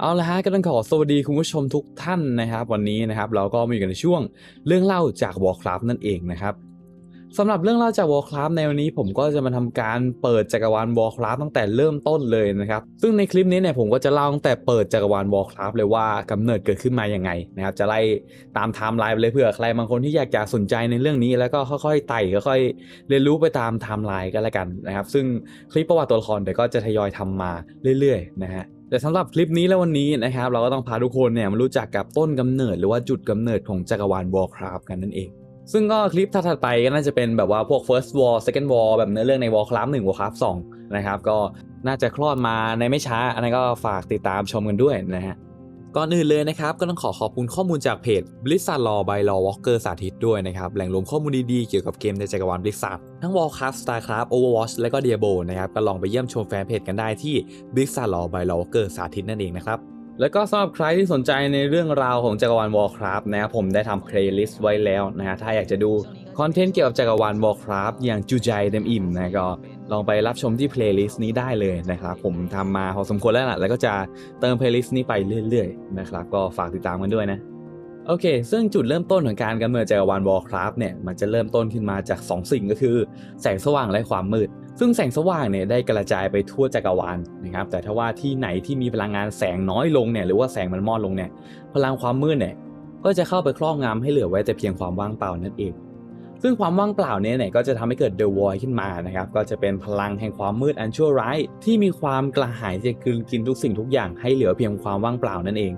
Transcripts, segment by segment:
เอาละฮะก็ต้องขอสวัสดีคุณผู้ชมทุกท่านนะครับ วันนี้นะครับเราก็มาอยู่กันในช่วงเรื่องเล่าจาก Warcraft นั่นเองนะครับสำหรับเรื่องเล่าจาก Warcraft ในวันนี้ผมก็จะมาทำการเปิดจักรวาล Warcraft ตั้งแต่เริ่มต้นเลยนะครับ ซึ่งในคลิปนี้เนี่ยผมก็จะเล่าตั้งแต่เปิดจักรวาล Warcraft เลยว่ากำเนิดเกิดขึ้นมาอย่างไงนะครับจะไล่ตามไทม์ไลน์ไปเลยเผื่อใครบางคนที่อยากจะสนใจในเรื่องนี้ แล้วก็ค่อยๆไต่ค่อยๆเรียนรู้ไปตามไทม์ไลน์กันละกันนะครับ ซึ่งคลิปประวัติตัวละครเดี๋ยวก็จะทยอยทำมาเรื่อยๆนะฮะ แต่สำหรับคลิปนี้และวันนี้นะครับเราก็ต้องพาทุกคนเนี่ยมารู้จักกับต้นกำเนิดหรือว่าจุดกำเนิดของจักรวาล Warcraft กันนั่นเอง ซึ่งก็คลิปถัดไปก็น่าจะเป็นแบบว่าพวก First War Second War แบบเนื้อเรื่องใน Warcraft 1 Warcraft 2 นะครับ ก็น่าจะคลอดมาในไม่ช้า อันนั้นก็ฝากติดตามชมกันด้วยนะฮะ ก่อนอื่นเลยนะครับ ก็ต้องขอขอบคุณข้อมูลจากเพจ Blizzard Law by Law Walker สาธิตด้วยนะครับ แหล่งรวมข้อมูลดีๆ เกี่ยวกับเกมในจักรวาล Blizzard ทั้ง Warcraft StarCraft Overwatch และก็ Diablo นะครับ ก็ลองไปเยี่ยมชมแฟนเพจกันได้ที่ Blizzard Law by Law Walker สาธิตนั่นเองนะครับแล้วก็สำหรับใครที่สนใจในเรื่องราวของจักรวาล Warcraft นะครับผมได้ทำ playlist ไว้แล้วนะฮะถ้าอยากจะดู คอนเทนต์เกี่ยวกับจักรวาล Warcraft อย่างจูใจเต็มอิ่มนะก็ลองไปรับชมที่ playlist นี้ได้เลยนะครับ ผมทำมาพอสมควรแล้วล่ะแล้วก็จะเติม playlist นี้ไปเรื่อยๆนะครับก็ฝากติดตามกันด้วยนะโอเค ซึ่งจุดเริ่มต้นของการกำเนิดจักรวาล Warcraft เนี่ย มันจะเริ่มต้นขึ้นมาจาก 2 สิ่งก็คือ แสงสว่างและความมืด ซึ่งแสงสว่างเนี่ยได้กระจายไปทั่วจักรวาลนะครับ แต่ถ้าว่าที่ไหนที่มีพลังงานแสงน้อยลงเนี่ย หรือว่าแสงมันมอดลงเนี่ย พลังความมืดเนี่ย ก็จะเข้าไปครอบงำให้เหลือไว้แต่เพียงความว่างเปล่านั่นเอง ซึ่งความว่างเปล่าเนี่ยก็จะทำให้เกิดเดอะวอยขึ้นมานะครับก็จะเป็นพลังแห่งความมืดอันชั่วร้าย ที่มีความกระหายจะกลืนกินทุกสิ่งทุกอย่างให้เหลือเพียงความว่างเปล่านั่นเอง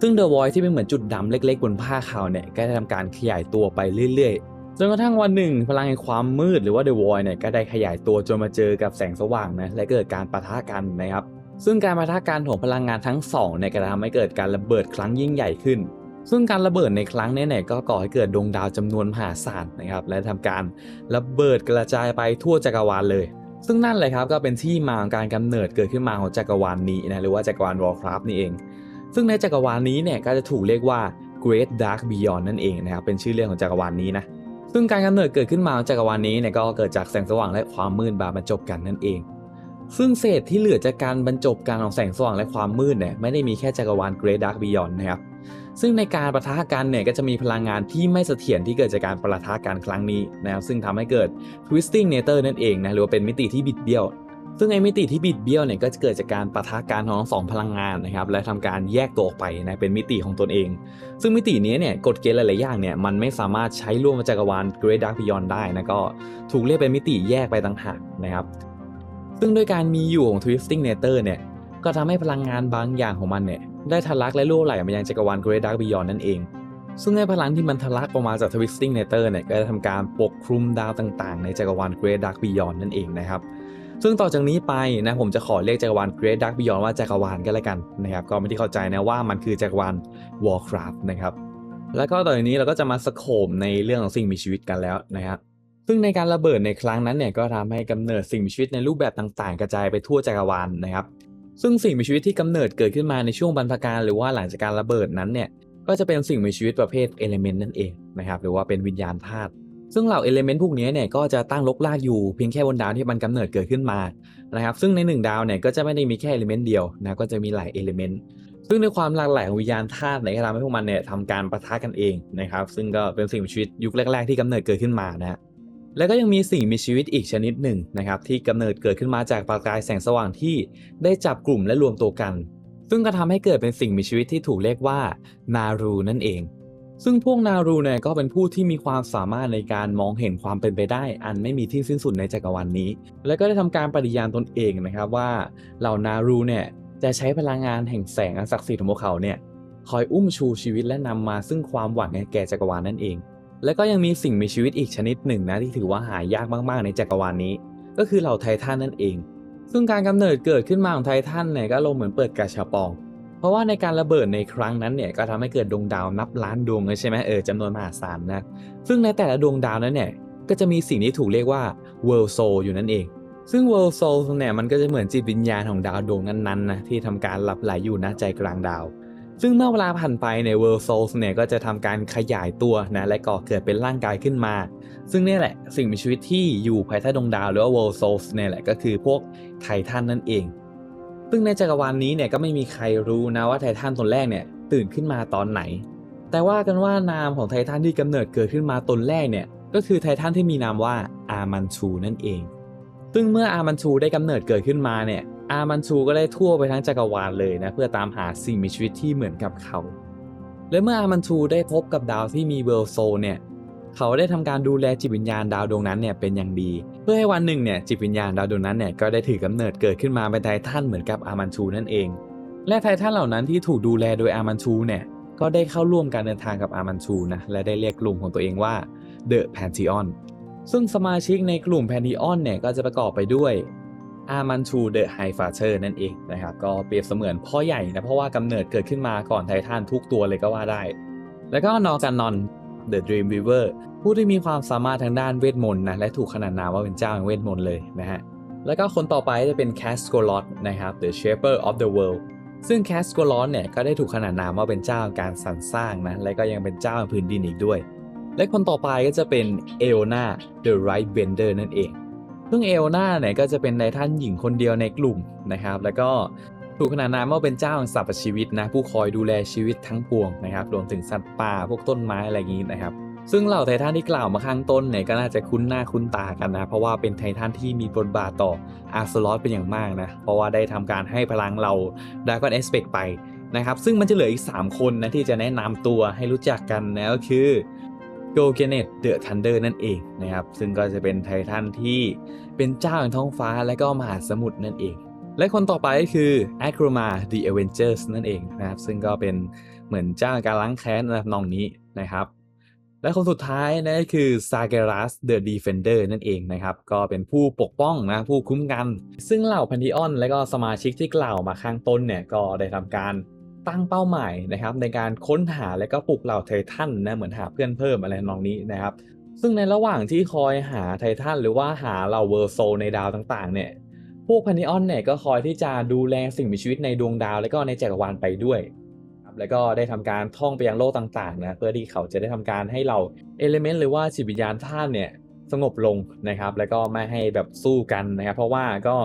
ซึ่ง The Void ที่เป็นเหมือนจุดดำเล็กๆ บนผ้าขาวเนี่ยก็ได้ทำการขยายตัวไปเรื่อยๆ จนกระทั่งวันหนึ่ง พลังแห่งความมืดหรือว่า The Void เนี่ยก็ได้ขยายตัวจนมาเจอกับแสงสว่างนะและเกิดการปะทะกันนะครับ ซึ่งการปะทะกันของพลังงานทั้งสองเนี่ยก็ทำให้เกิดการระเบิดครั้งยิ่งใหญ่ขึ้น ซึ่งการระเบิดในครั้งนี้เนี่ยก็ก่อให้เกิดดวงดาวจำนวนมหาศาลนะครับและทำการระเบิดกระจายไปทั่วจักรวาลเลย ซึ่งนั่นเลยครับก็เป็นที่มาของการกำเนิดเกิดขึ้นมาของจักรวาลนี้นะหรือว่าจักรวาล Warcraft นี่เอง ซึ่งในจักรวาลนี้เนี่ยก็จะถูกเรียกว่า Great Dark Beyond นั่นเองนะครับเป็นชื่อเรียกของจักรวาลนี้นะซึ่งการกำเนิดเกิดขึ้นมาของจักรวาลนี้เนี่ยก็เกิดจากแสงสว่างและความมืดมาบรรจบกันนั่นเองซึ่งเศษที่เหลือจากการบรรจบกันของแสงสว่างและความมืดเนี่ยไม่ได้มีแค่จักรวาล Great Dark Beyond นะครับ ซึ่งในการประทะกันเนี่ยก็จะมีพลังงานที่ไม่เสถียรที่เกิดจากการประทะกันครั้งนี้นะครับซึ่งทำให้เกิด Twisting Nether นั่นเองนะหรือว่าเป็นมิติที่บิดเบี้ยวซึ่งไอ้มิติที่บิดเบี้ยวเนี่ยก็จะเกิดจากการปะทะกันของทั้งสองพลังงานนะครับและทำการแยกตัวออกไปนะเป็นมิติของตนเอง ซึ่งมิตินี้เนี่ยกฎเกณฑ์หลายๆอย่างเนี่ยมันไม่สามารถใช้ร่วมกับจักรวาล Great Dark Beyond ได้นะก็ถูกเรียกเป็นมิติแยกไปต่างหากนะครับซึ่งด้วยการมีอยู่ของ Twisting Nether เนี่ยก็ทำให้พลังงานบางอย่างของมันเนี่ย ได้ทะลักและรั่วไหลมายังจักรวาล Great Dark Beyond นั่นเอง ซึ่งในพลังที่มันทะลักออกมาจาก Twisting Nether เนี่ยก็จะทำการปกคลุมดาวต่างๆ ในจักรวาล Great Dark Beyond นั่นเองนะครับซึ่งต่อจากนี้ไปนะผมจะขอเรียกจักรวาล Great Dark Beyond ว่าจักรวาลก็แล้วกันนะครับก็ไม่ได้เข้าใจนะว่ามันคือจักรวาล Warcraft นะครับแล้วก็ต่อจากนี้เราก็จะมาสโคปในเรื่องของสิ่งมีชีวิตกันแล้วนะครับซึ่งในการระเบิดในครั้งนั้นเนี่ยก็ทำให้กำเนิดสิ่งมีชีวิตในรูปแบบต่างๆ กระจายไปทั่วจักรวาลนะครับ ซึ่งสิ่งมีชีวิตที่กำเนิดเกิดขึ้นมาในช่วงบรรพการหรือว่าหลังจากการระเบิดนั้นเนี่ยก็จะเป็นสิ่งมีชีวิตประเภทเอลิเมนต์นั่นเองนะครับหรือว่าเป็นวิญญาณธาตุซึ่งเหล่าเอลิเมนต์พวกนี้เนี่ยก็จะตั้งลกลากอยู่เพียงแค่บนดาวที่มันกำเนิดเกิดขึ้นมานะครับซึ่งในหนึ่งดาวเนี่ยก็จะไม่ได้มีแค่เอลิเมนต์เดียวนะก็จะมีหลายเอลิเมนต์ซึ่งในความหลากหลายของวิญญาณธาตุเนี่ยก็ทำให้พวกมันเนี่ยทำการประทะกันเองนะครับซึ่งก็เป็นสิ่งมีชีวิตยุคแรก ๆ ที่กำเนิดเกิดขึ้นมานะฮะ แล้วก็ยังมีสิ่งมีชีวิตอีกชนิดหนึ่งนะครับที่กำเนิดเกิดขึ้นมาจากประกายแสงสว่างที่ได้จับกลุ่มและรวมตัวกัน ซึ่งก็ทำให้เกิดเป็นสิ่งมีชีวิตที่ถูกเรียกว่านารูนั่นเอง ซึ่งพวกนารูเนี่ยก็เป็นผู้ที่มีความสามารถในการมองเห็นความเป็นไปได้ อันไม่มีที่สิ้นสุดในจักรวาลนนี้ และก็ได้ทำการปฏิญาณตนเองนะครับว่าเหล่านารูเนี่ยจะใช้พลังงานแห่งแสงอันศักดิ์สิทธิ์ของพวกเขาเนี่ยคอยอุ้มชูชีวิตและนำมาซึ่งความหวังแก่จักรวาลนั่นเอง แล้วก็ยังมีสิ่งมีชีวิตอีกชนิดหนึ่งนะที่ถือว่าหายากมากๆ ในจักรวาลนี้ ก็คือเหล่าไททันนั่นเอง ซึ่งการกำเนิดเกิดขึ้นมาของไททันเนี่ยก็ลงเหมือนเปิดกาชาปอง เพราะว่าในการระเบิดในครั้งนั้นเนี่ยก็ทำให้เกิดดวงดาวนับล้านดวงเลยใช่ไหมเออจำนวนมหาศาลนะ ซึ่งในแต่ละดวงดาวนั้นเนี่ยก็จะมีสิ่งที่ถูกเรียกว่า world soul อยู่นั่นเอง ซึ่ง world soul เนี่ยมันก็จะเหมือนจิตวิญญาณของดาวดวงนั้นๆนะที่ทำการหลับไหลอยู่ณใจกลางดาว ซึ่งเมื่อเวลาผ่านไปใน World Souls เนี่ยก็จะทำการขยายตัวนะและก่อเกิดเป็นร่างกายขึ้นมา ซึ่งนี่แหละสิ่งมีชีวิตที่อยู่ภายใต้ดวงดาวหรือว่า World Souls เนี่ยแหละก็คือพวกไททันนั่นเอง ซึ่งในจักรวาลนี้เนี่ยก็ไม่มีใครรู้นะว่าไททันตนแรกเนี่ยตื่นขึ้นมาตอนไหน แต่ว่ากันว่านามของไททันที่กำเนิดเกิดขึ้นมาตนแรกเนี่ยก็คือไททันที่มีนามว่าอามันชูนั่นเอง ซึ่งเมื่ออามันชูได้กำเนิดเกิดขึ้นมาเนี่ย อามันชูก็ได้ทั่วไปทั้งจักรวาลเลยนะเพื่อตามหาสิ่งมีชีวิตที่เหมือนกับเขา และเมื่ออามันชูได้พบกับดาวที่มีเวลโซเนี่ยเขาได้ทำการดูแลจิตวิญญาณดาวดวงนั้นเนี่ยเป็นอย่างดี เพื่อให้วันหนึ่งเนี่ยจิตวิญญาณดาวดวงนั้นเนี่ยก็ได้ถือกำเนิดเกิดขึ้นมาเป็นไททันเหมือนกับอามันชูนั่นเอง และไททันเหล่านั้นที่ถูกดูแลโดยอามันชูเนี่ยก็ได้เข้าร่วมการเดินทางกับอามันชูนะและได้เรียกกลุ่มของตัวเองว่า The Pantheon ซึ่งสมาชิกในกลุ่ม Pantheon เนี่ยก็จะประกอบไปด้วย อามันชูเดอะไฮฟาเ e อร์นั่นเองนะครับก็เปรียบเสมือนพ่อใหญ่นะเพราะว่ากำเนิดเกิดขึ้นมาก่อนไททันทุกตัวเลยก็ว่าได้ แล้วก็นอกันนอน The Dream Weaver ผู้ที่มีความสามารถทางด้านเวทมนต์นะและถูกขนานนามว่าเป็นเจ้าแห่งเวทมนต์เลยนะฮะแล้วก็คนต่อไปจะเป็น c a s c o l o t นะครับ The Shaper of the World ซึ่ง c a s c o l o t เนี่ยก็ได้ถูกขนานนามว่าเป็นเจ้าแห่งการสรรสร้างนะและก็ยังเป็นเจ้าแห่งพื้นดินอีกด้วย และคนต่อไปก็จะเป็น e o n a The Right Bender นั่นเอง ซึ่งเอ o n a เนี่ยก็จะเป็นในท่านหญิงคนเดียวในกลุ่มนะครับ แล้วก็ถูกขนานนามว่าเป็นเจ้าแห่งสรรพชีวิตนะผู้คอยดูแลชีวิตทั้งปวงนะครับรวมถึงสัตว์ป่าพวกต้นไม้อะไรอย่างนี้นะครับ ซึ่งเหล่าไททันที่กล่าวมาข้างต้นเนี่ยก็น่าจะคุ้นหน้าคุ้นตากันนะ เพราะว่าเป็นไททันที่มีบทบาทต่ออาร์โซลอสเป็นอย่างมากนะเพราะว่าได้ทำการให้พลังเราดากอนเอสเปกไปนะครับซึ่งมันจะเหลืออีก 3 คนนะที่จะแนะนำตัวให้รู้จักกันนะก็คือ โกเกเนตเดอะทันเดอร์นั่นเองนะครับ ซึ่งก็จะเป็นไททันที่เป็นเจ้าแห่งท้องฟ้าและก็มหาสมุทรนั่นเอง และคนต่อไปก็คือ a c r o m a the Avengers นั่นเองนะครับ ซึ่งก็เป็นเหมือนเจ้าการล้างแค้นนะนองนี้นะครับและคนสุดท้ายนั่นก็คือ s a g e r a s the Defender นั่นเองนะครับ ก็เป็นผู้ปกป้องนะผู้คุ้มกัน ซึ่งเหล่าพันธิออน และก็สมาชิกที่กล่าวมาข้างต้นเนี่ย ก็ได้ทำการ ตั้งเป้าหมายนะครับ ในการค้นหาและก็ปลุกเหล่าไททันนะเหมือนหาเพื่อนเพิ่มอะไรนองนี้นะครับ ซึ่งในระหว่างที่คอยหาไททันหรือว่าหาเหล่าเวอร์โซในดาวต่างๆเนี่ยพวกพันธิออนเนี่ยก็คอยที่จะดูแลสิ่งมีชีวิตในดวงดาว และก็ในจักรวาลไปด้วยครับแล้วก็ได้ทำการท่องไปยังโลกต่างๆนะเพื่อที่เขาจะได้ทำการให้เราเอลิเมนต์หรือว่าจิตวิญญาณธาตุเนี่ยสงบลงนะครับ แล้วก็ไม่ให้แบบสู้กันนะครับ เพราะว่าก็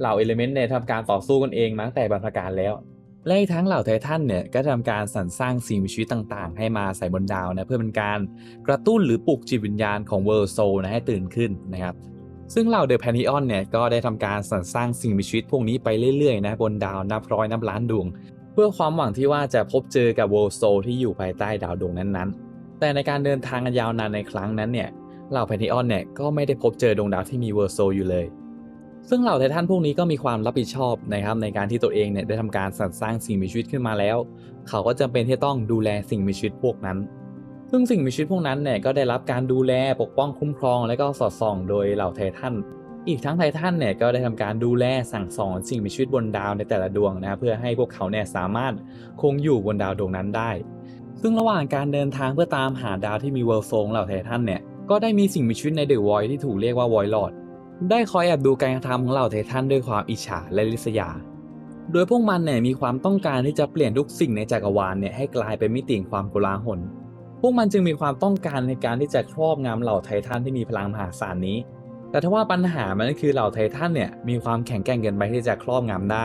เหล่าเอลิเมนต์เนี่ยทำการต่อสู้กันเองมาตั้งแต่บรรพการแล้ว และอีกทั้งเหล่าไททันเนี่ยก็ทำการสรรสร้างสิ่งมีชีวิตต่างๆ ให้มาใส่บนดาวนะเพื่อเป็นการกระตุ้นหรือปลุกจิตวิญญาณของเวอร์โซนะให้ตื่นขึ้นนะครับซึ่งเหล่าเดอะแพนิออนเนี่ยก็ได้ทำการสรรสร้างสิ่งมีชีวิตพวกนี้ไปเรื่อยๆนะบนดาวนับร้อยนับล้านดวง เพื่อความหวังที่ว่าจะพบเจอกับเวอร์โซที่อยู่ภายใต้ดาวดวงนั้นๆ แต่ในการเดินทางอันยาวนานในครั้งนั้นเนี่ยเหล่าแพนิออนเนี่ยก็ไม่ได้พบเจอดวงดาวที่มีเวอร์โซอยู่เลย ซึ่งเหล่าไททันพวกนี้ก็มีความรับผิดชอบนะครับในการที่ตัวเองเนี่ยได้ทำการสรรสร้างสิ่งมีชีวิตขึ้นมาแล้ว เขาก็จำเป็นที่ต้องดูแลสิ่งมีชีวิตพวกนั้น ซึ่งสิ่งมีชีวิตพวกนั้นเนี่ยก็ได้รับการดูแลปกป้องคุ้มครอง และก็สอดส่อง โดยเหล่าไททันอีกทั้งไททันเนี่ยก็ได้ทำการดูแลสั่งสอนสิ่งมีชีวิตบนดาวในแต่ละดวงนะเพื่อให้พวกเขาเนี่ยสามารถคงอยู่บนดาวดวงนั้นได้ ซึ่งระหว่างการเดินทางเพื่อตามหาดาวที่มีเวิลด์โซงเหล่าไททันเนี่ยก็ได้มีสิ่งมีชีวิตในเดอะวอยที่ถูกเรียกว่าวอยลอด ได้คอยแอบดูการกระทำของเหล่าไททันด้วยความอิจฉาและริษยา โดยพวกมันเนี่ยมีความต้องการที่จะเปลี่ยนทุกสิ่งในจักรวาลเนี่ยให้กลายเป็นมิตริ่งความโกลาหล พวกมันจึงมีความต้องการในการที่จะครอบงำเหล่าไททันที่มีพลังมหาศาลนี้ แต่ถ้าว่าปัญหามันก็คือเหล่าไททันเนี่ยมีความแข็งแกร่งเกินไปที่จะครอบงำได้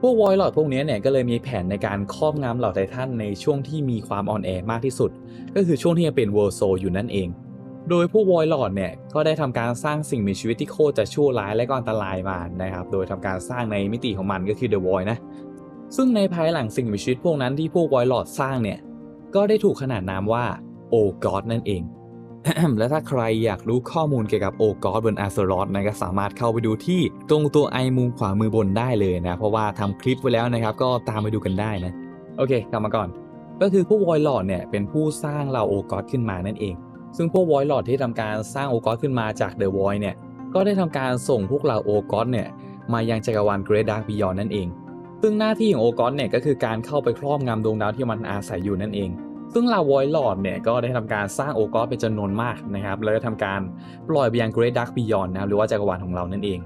พวกวอยลอดพวกนี้เนี่ยก็เลยมีแผนในการครอบงำเหล่าไททันในช่วงที่มีความอ่อนแอมากที่สุด ก็คือช่วงที่ยังเป็นเวอร์โซอยู่นั่นเอง โดยพวกวอยลอดเนี่ยก็ได้ทำการสร้างสิ่งมีชีวิตที่โคตรจะชั่วร้ายและก็อันตรายมานะครับ โดยทำการสร้างในมิติของมันก็คือเดอะวอยนะ ซึ่งในภายหลังสิ่งมีชีวิตพวกนั้นที่พวกวอยลอดสร้างเนี่ย ก็ได้ถูกขนานนามว่าโอกอดนั่นเอง และถ้าใครอยากรู้ข้อมูลเกี่ยวกับโอกอดบนอาร์เซอรอสนะก็สามารถเข้าไปดูที่ตรงตัวไอมุมขวามือบนได้เลยนะ เพราะว่าทำคลิปไว้แล้วนะครับ ก็ตามไปดูกันได้นะ โอเค กลับมาก่อน ก็คือพวกวอยลอดเนี่ยเป็นผู้สร้างเหล่าโอกอดขึ้นมานั่นเอง ซึ่งพวกวอยลอดที่ทำการสร้างโอกอดขึ้นมาจากเดอะวอยเนี่ย ก็ได้ทำการส่งพวกเหล่าโอกอดเนี่ยมายังจักรวาลเกรดดาร์กบิยอนนั่นเอง ซึ่งหน้าที่ของโอกอสเนี่ยก็คือการเข้าไปครอบงำดวงดาวที่มันอาศัยอยู่นั่นเอง ซึ่งเหล่าวอยลอดเนี่ยก็ได้ทำการสร้างโอกอสเป็นจำนวนมากนะครับ แล้วก็ทำการปล่อยไปยัง Great Dark Beyond นะครับหรือว่าจักรวาลของเรานั่นเอง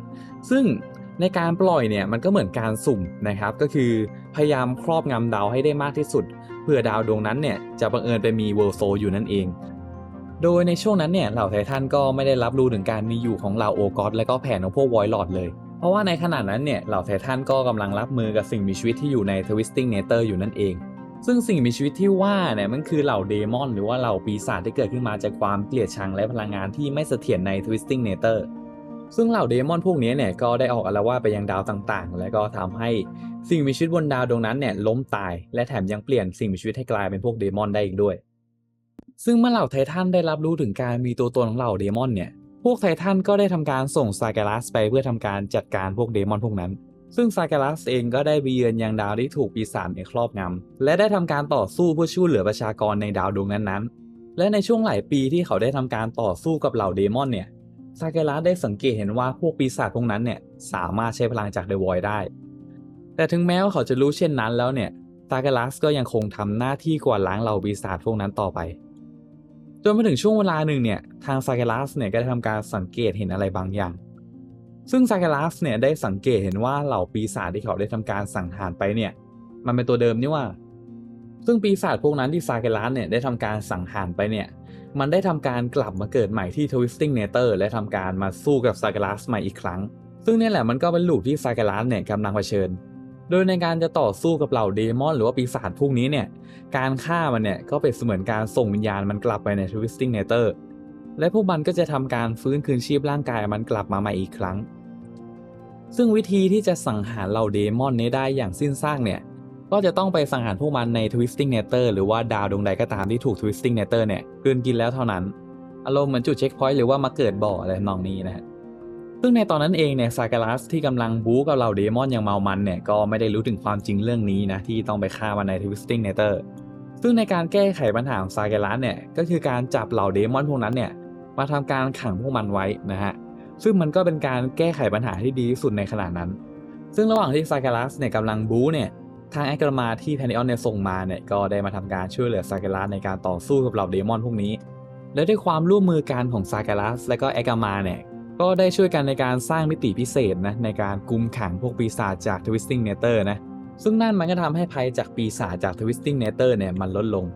ซึ่งในการปล่อยเนี่ยมันก็เหมือนการสุ่มนะครับ ก็คือพยายามครอบงำดาวให้ได้มากที่สุด เพื่อดาวดวงนั้นเนี่ยจะบังเอิญไปมีเวิลด์โซอยู่นั่นเอง โดยในช่วงนั้นเนี่ยเหล่าไททันก็ไม่ได้รับรู้ถึงการมีอยู่ของเหล่าโอกอสและก็แผนของพวกวอยลอดเลย เพราะว่าในขณะนั้นเนี่ยเหล่าไททันก็กำลังรับมือกับสิ่งมีชีวิตที่อยู่ใน Twisting Nether อยู่นั่นเอง ซึ่งสิ่งมีชีวิตที่ว่าเนี่ยมันคือเหล่าเดมอนหรือว่าเหล่าปีศาจที่เกิดขึ้นมาจากความเกลียดชังและพลังงานที่ไม่เสถียรใน Twisting Nether ซึ่งเหล่าเดมอนพวกนี้เนี่ยก็ได้ออกอาละวาดไปยังดาวต่างๆ และก็ทำให้สิ่งมีชีวิตบนดาวดวงนั้นเนี่ยล้มตาย และแถมยังเปลี่ยนสิ่งมีชีวิตให้กลายเป็นพวกเดมอนได้อีกด้วย ซึ่งเมื่อเหล่าไททันได้รับรู้ถึงการมีตัวตนของเหล่าเดมอนเนี่ย พวกไททันก็ได้ทำการส่งซาเกลัสไปเพื่อทำการจัดการพวกเดมอนพวกนั้น ซึ่งซาเกลัสเองก็ได้ไปเยือนยังดาวที่ถูกปีศาจเนี่ยครอบงำและได้ทำการต่อสู้เพื่อช่วยเหลือประชากรในดาวดวงนั้นๆ และในช่วงหลายปีที่เขาได้ทำการต่อสู้กับเหล่าเดมอนเนี่ยซาเกลัสได้สังเกตเห็นว่าพวกปีศาจพวกนั้นเนี่ยสามารถใช้พลังจากเดอะวอยได้ แต่ถึงแม้ว่าเขาจะรู้เช่นนั้นแล้วเนี่ยซาเกลัสก็ยังคงทำหน้าที่กวาดล้างเหล่าปีศาจพวกนั้นต่อไป จนมาถึงช่วงเวลาหนึ่งเนี่ยทางซาเกลัสเนี่ยก็ได้ทำการสังเกตเห็นอะไรบางอย่าง ซึ่งซาเกลัสเนี่ยได้สังเกตเห็นว่าเหล่าปีศาจที่เขาได้ทำการสังหารไปเนี่ยมันเป็นตัวเดิมนี่ว่า ซึ่งปีศาจพวกนั้นที่ซาเกลัสเนี่ยได้ทำการสังหารไปเนี่ยมันได้ทำการกลับมาเกิดใหม่ที่ Twisting Nether และทำการมาสู้กับซาเกลัสใหม่อีกครั้ง ซึ่งนี่แหละมันก็เป็นลูปที่ซาเกลัสเนี่ยกำลังเผชิญ โดยในการจะต่อสู้กับเหล่าเดมอนหรือว่าปีศาจพวกนี้เนี่ย การฆ่ามันเนี่ยก็เป็นเสมือนการส่งวิญญาณมันกลับไปใน Twisting Nether และพวกมันก็จะทำการฟื้นคืนชีพร่างกายมันกลับมาใหม่อีกครั้ง ซึ่งวิธีที่จะสังหารเหล่าเดมอนนี้ได้อย่างสิ้นซากเนี่ย ก็จะต้องไปสังหารพวกมันใน Twisting Nether หรือว่าดาวดวงใดก็ตามที่ถูก Twisting Nether เนี่ยกลืนกินแล้วเท่านั้น อารมณ์เหมือนจุดเช็คพอยต์หรือว่ามาเกิดบ่ออะไรนองนี้นะฮะ ซึ่งในตอนนั้นเองเนี่ยซาเกลัสที่กำลังบู๊กับเหล่าเดมอนอย่างเมามันเนี่ยก็ไม่ได้รู้ถึงความจริงเรื่องนี้นะที่ต้องไปฆ่ามันใน Twisting Nether ซึ่งในการแก้ไขปัญหาของซาเกลัสเนี่ยก็คือการจับเหล่าเดมอนพวกนั้นเนี่ยมาทำการขังพวกมันไว้นะฮะซึ่งมันก็เป็นการแก้ไขปัญหาที่ดีที่สุดในขณะนั้น ซึ่งระหว่างที่ซาเกลัสเนี่ยกำลังบู๊เนี่ยทางแอกรามาที่แพนิออนเนี่ยส่งมาเนี่ยก็ได้มาทำการช่วยเหลือซาเกลัสในการต่อสู้กับเหล่าเดมอนพวกนี้และด้วยความร่วมมือกันของซาเกลัสและก็แอกรามาเนี่ย ก็ได้ช่วยกันในการสร้างมิติพิเศษนะในการกุมขังพวกปีศาจจาก Twisting Nether นะซึ่งนั่นมันก็ทำให้ภัยจากปีศาจจาก Twisting Nether เนี่ยมันลดลง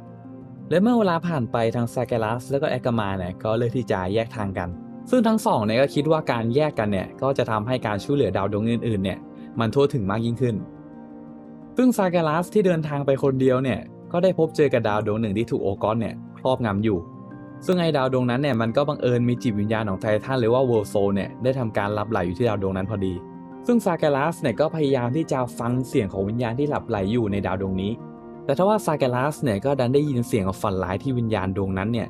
และเมื่อเวลาผ่านไปทางซาเกลัสและก็แอคกามาเนี่ยก็เลือกที่จะแยกทางกัน ซึ่งทั้งสองเนี่ยก็คิดว่าการแยกกันเนี่ยก็จะทำให้การช่วยเหลือดาวดวงอื่นๆเนี่ยมันทั่วถึงมากยิ่งขึ้น ซึ่งซาเกลัสที่เดินทางไปคนเดียวเนี่ยก็ได้พบเจอกับดาวดวงหนึ่งที่ถูกโอกอนเนี่ยครอบงำอยู่ ซึ่งไอ้ดาวดวงนั้นเนี่ยมันก็บังเอิญมีจิตวิญญาณของไททันหรือว่าเวิร์โซเนี่ยได้ทำการหลับไหลอยู่ที่ดาวดวงนั้นพอดี ซึ่งซาเกลัสเนี่ยก็พยายามที่จะฟังเสียงของวิญญาณที่หลับไหลอยู่ในดาวดวงนี้ แต่ทว่าซาเกลัสเนี่ยก็ดันได้ยินเสียงของฝันร้ายที่วิญญาณดวงนั้นเนี่ย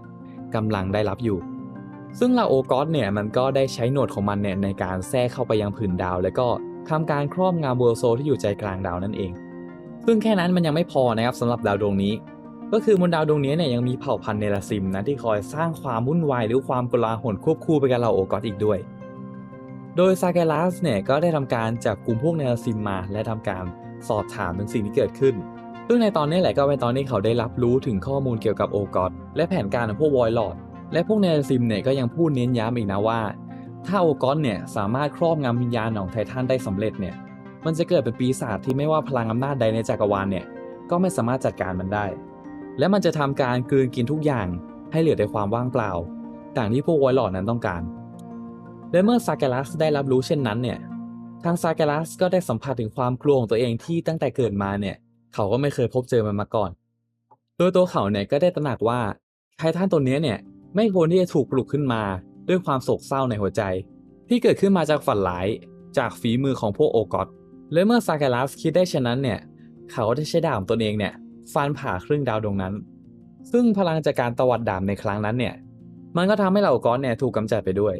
กำลังได้รับอยู่ ซึ่งลาโอกอสเนี่ยมันก็ได้ใช้หนวดของมันเนี่ยในการแทรกเข้าไปยังผืนดาว แล้วก็ทำการครอบงำเวอร์โซที่อยู่ใจกลางดาวนั่นเอง ซึ่งแค่นั้นมันยังไม่พอนะครับสำหรับดาวดวงนี้ ก็คือบนดาวดวงนี้เนี่ยยังมีเผ่าพันธุ์เนลซิมนะที่คอยสร้างความวุ่นวายหรือความกลาหลควบคู่ไปกับเหล่าโอกอสอีกด้วย โดยซาเกลัสเนี่ยก็ได้ทำการจับกลุ่มพวกเนลซิมมาและทำการสอบถามถึงสิ่งที่เกิดขึ้น ซึ่งในตอนนี้แหละก็เป็นตอนที่เขาได้รับรู้ถึงข้อมูลเกี่ยวกับโอกอสและแผนการของพวกวอยลอดและพวกเนลซิมเนี่ยก็ยังพูดเน้นย้ำอีกนะว่า ถ้าโอกอสเนี่ยสามารถครอบงำวิญญาณของไททันได้สำเร็จเนี่ยมันจะเกิดเป็นปีศาจที่ไม่ว่าพลังอำนาจใดในจักรวาลเนี่ยก็ไม่สามารถจัดการมันได้ และมันจะทำการกลืนกินทุกอย่างให้เหลือแต่ความว่างเปล่าต่างที่พวกไวลอดนั้นต้องการ และเมื่อซาเกลัสได้รับรู้เช่นนั้นเนี่ย ทางซาเกลัสก็ได้สัมผัสถึงความกลัวของตัวเองที่ตั้งแต่เกิดมาเนี่ย เขาก็ไม่เคยพบเจอมันมาก่อน โดยตัวเขาเนี่ยก็ได้ตระหนักว่าไททันตัวนี้เนี่ยไม่ควรที่จะถูกปลุกขึ้นมา ด้วยความโศกเศร้าในหัวใจ ที่เกิดขึ้นมาจากฝันร้ายจากฝีมือของพวกโอกอสและเมื่อซาเกลัสคิดได้เช่นนั้นเนี่ย เขาได้ใช้ดาบของตนเองเนี่ย ฟันผ่าครึ่งดาวดวงนั้น ซึ่งพลังจากการตวัดดาบในครั้งนั้นเนี่ย มันก็ทำให้เหล่าก้อนเนี่ยถูกกำจัดไปด้วย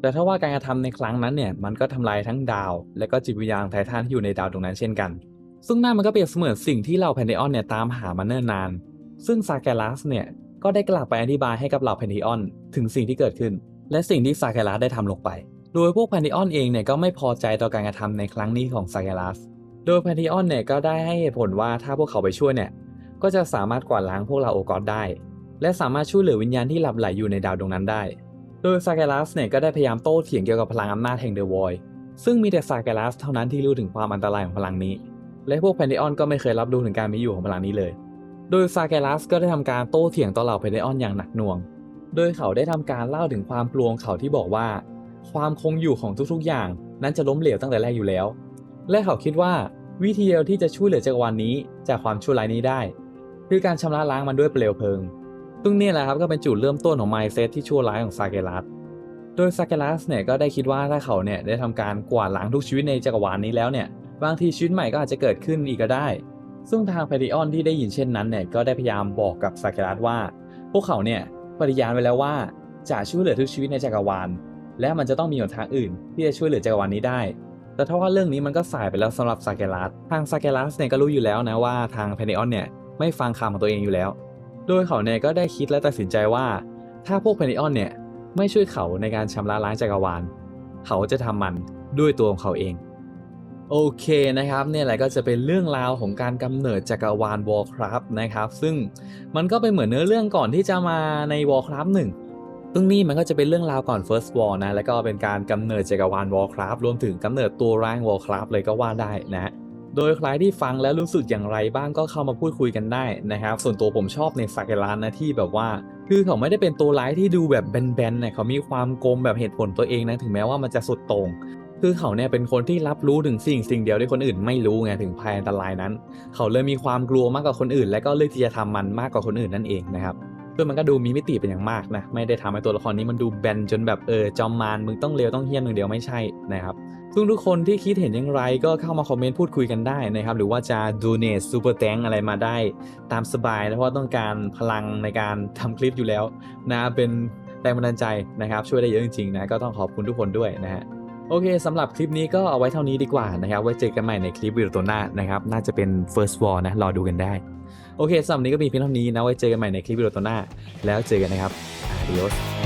แต่ถ้าว่าการกระทำในครั้งนั้นเนี่ย มันก็ทำลายทั้งดาว และก็จิตวิญญาณไททันที่อยู่ในดาวดวงนั้นเช่นกัน ซึ่งนั่นมันก็เปรียบเสมือนสิ่งที่เหล่าแพนเทออนเนี่ยตามหามาเนิ่นนาน ซึ่งซาเกลัสเนี่ยก็ได้กลับไปอธิบายให้กับเหล่าแพนเทออนถึงสิ่งที่เกิดขึ้น และสิ่งที่ซาเกลัสได้ทำลงไป โดยพวกแพนเทออนเองเนี่ยก็ไม่พอใจต่อการกระทำในครั้งนี้ของซากลัส โดยแพนเทออนเนี่ยก็ได้ให้เหตุผลว่าถ้าพวกเขาไปช่วยเนี่ย ก็จะสามารถกวาดล้างพวกเราโอกอสได้ และสามารถช่วยเหลือวิญญาณที่หลับไหลอยู่ในดาวดวงนั้นได้ โดยซาเกลัสเนี่ยก็ได้พยายามโต้เถียงเกี่ยวกับพลังอำนาจแห่งเดอะวอยซึ่งมีแต่ซาเกลัสเท่านั้นที่รู้ถึงความอันตรายของพลังนี้ และพวกแพนเทออนก็ไม่เคยรับรู้ถึงการมีอยู่ของพลังนี้เลย โดยซาเกลัสก็ได้ทำการโต้เถียงต่อเหล่าแพนเทออนอย่างหนักหน่วง โดยเขาได้ทำการเล่าถึงความกลัวของเขาที่บอกว่า ความคงอยู่ของทุกๆอย่าง นั้นจะล้มเหลวตั้งแต่แรกอยู่แล้ว และเขาคิดว่า วิธีเดียวที่จะช่วยเหลือจักรวาลนี้จากความชั่วร้ายนี้ได้ คือการชำระล้างมันด้วยเปลวเพลิงซึ่งนี่แหละครับก็เป็นจุดเริ่มต้นของ mindset ที่ชั่วร้ายของซาเกรัสโดยซาเกรัสเนี่ยก็ได้คิดว่าถ้าเขาเนี่ยได้ทำการกวาดล้างทุกชีวิตในจักรวาลนี้แล้วเนี่ยบางทีชีวิตใหม่ก็อาจจะเกิดขึ้นอีกก็ได้ ซึ่งทางเพดิออนที่ได้ยินเช่นนั้นเนี่ยก็ได้พยายามบอกกับซาเกรัสว่า พวกเขาเนี่ยปฏิญาณไว้แล้วว่าจะช่วยเหลือทุกชีวิตในจักรวาล และมันจะต้องมีหนทางอื่น ที่จะช่วยเหลือจักรวาลนี้ได้ แต่ถ้าว่าเรื่องนี้มันก็สายไปแล้วสำหรับซาเกรัสทางซาเกรัสเนี่ยก็รู้อยู่แล้วนะว่าทางเพดิออนเนี่ยไม่ฟังคำของตัวเองอยู่แล้ว โดยเขาเนี่ยก็ได้คิดและตัดสินใจว่า ถ้าพวกเพนิออนเนี่ยไม่ช่วยเขาในการชำระล้างจักรวาล เขาจะทำมันด้วยตัวของเขาเอง โอเคนะครับเนี่ยแหละก็จะเป็นเรื่องราวของการกำเนิดจักรวาล Warcraft นะครับ ซึ่งมันก็เป็นเหมือนเนื้อเรื่องก่อนที่จะมาใน Warcraft 1 ซึ่งนี่มันก็จะเป็นเรื่องราวก่อน First War นะ แล้วก็เป็นการกำเนิดจักรวาล Warcraft รวมถึงกำเนิดตัวร่าง Warcraft เลยก็ว่าได้นะโดยใครที่ฟังแล้วรู้สึกอย่างไรบ้างก็เข้ามาพูดคุยกันได้นะครับ ส่วนตัวผมชอบในซาเกรันนะที่แบบว่า คือเขาไม่ได้เป็นตัวร้ายที่ดูแบบแบนๆเนี่ยเขามีความโกงแบบเหตุผลตัวเองนะถึงแม้ว่ามันจะสุดต่งคือเขาเนี่ยเป็นคนที่รับรู้ถึงสิ่งสิ่งเดียวที่คนอื่นไม่รู้ไงถึงภัยอันตรายนั้น เขาเลยมีความกลัวมากกว่าคนอื่น และก็เลือกที่จะทำมันมากกว่าคนอื่นนั่นเองนะครับ ซึ่งมันก็ดูมีมิติเป็นอย่างมากนะไม่ได้ทำให้ตัวละครนี้มันดูแบนจนแบบเออจอมมารมึงต้องเลวต้องเฮี้ยนมึงเดียวไม่ใช่นะครับซึ่งทุกคนที่คิดเห็นอย่างไรก็เข้ามาคอมเมนต์พูดคุยกันได้นะครับหรือว่าจะดูเน t ซูเปอร์แตงอะไรมาได้ตามสบายเพราะว่าต้องการพลังในการทำคลิปอยู่แล้วนะเป็นแรงบันดาลใจนะครับช่วยได้เยอะจริงๆนะก็ต้องขอบคุณทุกคนด้วยนะฮะโอเคสำหรับคลิปนี้ก็เอาไว้เท่านี้ดีกว่านะครับ ไว้เจอกันใหม่ในคลิปวิดีโอตัวหน้านะครับ น่าจะเป็น first war นะ รอดูกันได้ โอเคสำหรับนี้ก็มีเพียงเท่านี้นะไว้เจอกันใหม่ในคลิปวิดีโอต่อหน้า แล้วเจอกันนะครับ adios